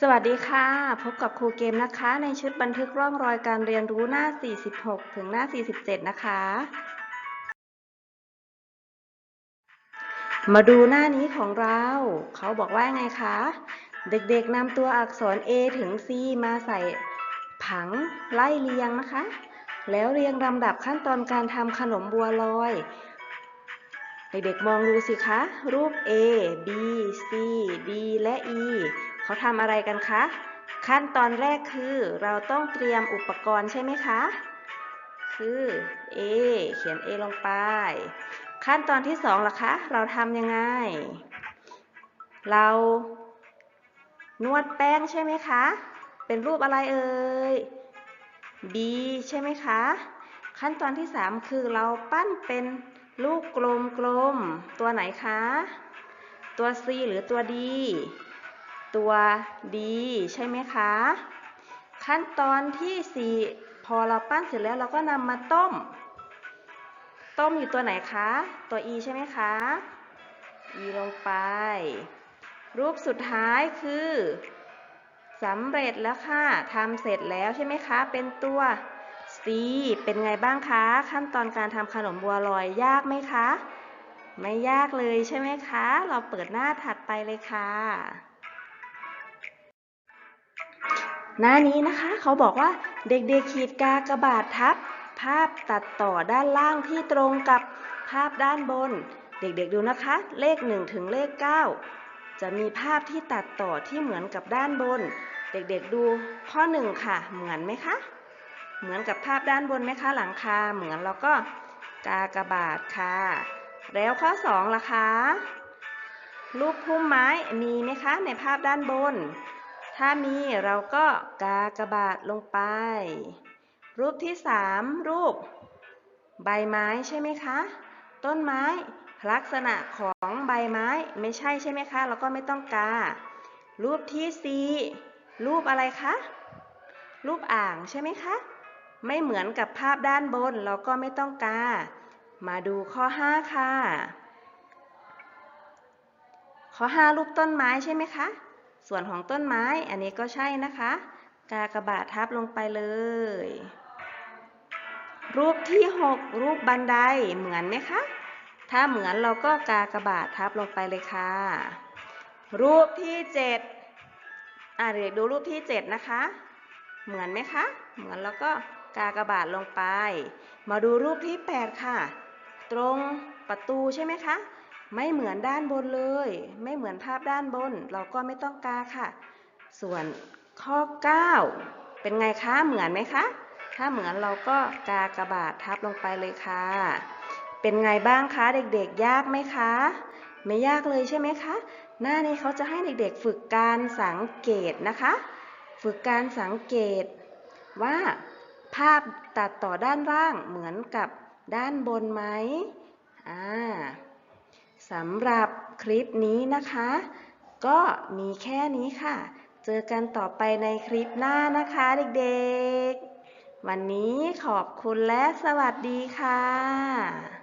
สวัสดีค่ะ พบกับครูเกมนะคะ ในชุดบันทึกร่องรอยการเรียนรู้หน้า 46 ถึงหน้า 47 นะคะ มาดูหน้านี้ของเรา เขาบอกว่าไงคะ เด็กๆนำตัวอักษร A ถึง C มาใส่ผังไล่เรียงนะคะ แล้วเรียงลำดับขั้นตอนการทำขนมบัวลอยเด็กๆมองดูสิคะ รูป A B C D และ E เขาทำอะไรกันคะ ขั้นตอนแรกคือเราต้องเตรียมอุปกรณ์ใช่ไหมคะ คือ A เขียน A ลงไป ขั้นตอนที่สองล่ะคะ เราทำยังไง เรานวดแป้งใช่ไหมคะ เป็นรูปอะไรเอ่ย B ใช่ไหมคะ ขั้นตอนที่สามคือเราปั้นเป็นลูกกลมๆ ตัวไหนคะ ตัว C หรือตัว D ตัว D ใช่ไหมคะ ขั้นตอนที่ 4 พอเราปั้นเสร็จแล้วเราก็นำมาต้ม ต้มอยู่ตัวไหนคะ ตัว E ใช่ไหมคะ E ลงไป รูปสุดท้ายคือสำเร็จแล้วค่ะทำเสร็จแล้วใช่ไหมคะ เป็นตัว C เป็นไงบ้างคะ ขั้นตอนการทำขนมบัวลอยยากไหมคะ ไม่ยากเลยใช่ไหมคะ เราเปิดหน้าถัดไปเลยค่ะ หน้านี้นะคะเขาบอกว่าเด็กๆขีดกากระบาดทับ ภาพตัดต่อด้านล่างที่ตรงกับภาพด้านบน เด็กๆดูนะคะ เลข 1 ถึงเลข 9 จะมีภาพที่ตัดต่อที่เหมือนกับด้านบน เด็กๆดูข้อ 1 ค่ะ เหมือนไหมคะ เหมือนกับภาพด้านบนไหมคะ หลังคาเหมือนแล้วก็กากระบาทค่ะ แล้วข้อ2ล่ะคะรูปพุ่มไม้มีไหมคะ ในภาพด้านบน ถ้ามีเราก็กากบาทลงไป รูปที่3รูป ใบไม้ใช่ไหมคะ ต้นไม้ลักษณะของใบไม้ไม่ใช่ใช่ไหมคะ เราก็ไม่ต้องกา รูปที่4รูปอะไรคะ รูปอ่างใช่ไหมคะ ไม่เหมือนกับภาพด้านบนเราก็ไม่ต้องกา มาดูข้อ 5 ค่ะ ข้อ 5 รูปต้นไม้ใช่ไหมคะ ส่วนของต้นไม้อันนี้ก็ใช่นะคะ กากระบาททับลงไปเลย รูปที่ 6 รูปบันไดเหมือนไหมคะ ถ้าเหมือนเราก็กากระบาททับลงไปเลยค่ะ รูปที่ 7 อ่าเดี๋ยวดูรูปที่ 7 นะคะ เหมือนไหมคะ เหมือนแล้วก็กากระบาทลงไป มาดูรูปที่ 8 ค่ะ ตรงประตูใช่ไหมคะ ไม่เหมือนด้านบนเลย ไม่เหมือนภาพด้านบน เราก็ไม่ต้องกาค่ะ ส่วนข้อ 9 เป็นไงคะเหมือนไหมคะ ถ้าเหมือนเราก็กากระบาททับลงไปเลยค่ะ เป็นไงบ้างคะเด็กๆ ยากไหมคะ ไม่ยากเลยใช่ไหมคะ หน้านี้เขาจะให้เด็กๆฝึกการสังเกตนะคะ ฝึกการสังเกตว่าภาพตัดต่อด้านล่างเหมือนกับด้านบนไหมอ่า สำหรับคลิปนี้นะคะ ก็มีแค่นี้ค่ะ เจอกันต่อไปในคลิปหน้านะคะเด็กๆ วันนี้ขอบคุณและสวัสดีค่ะ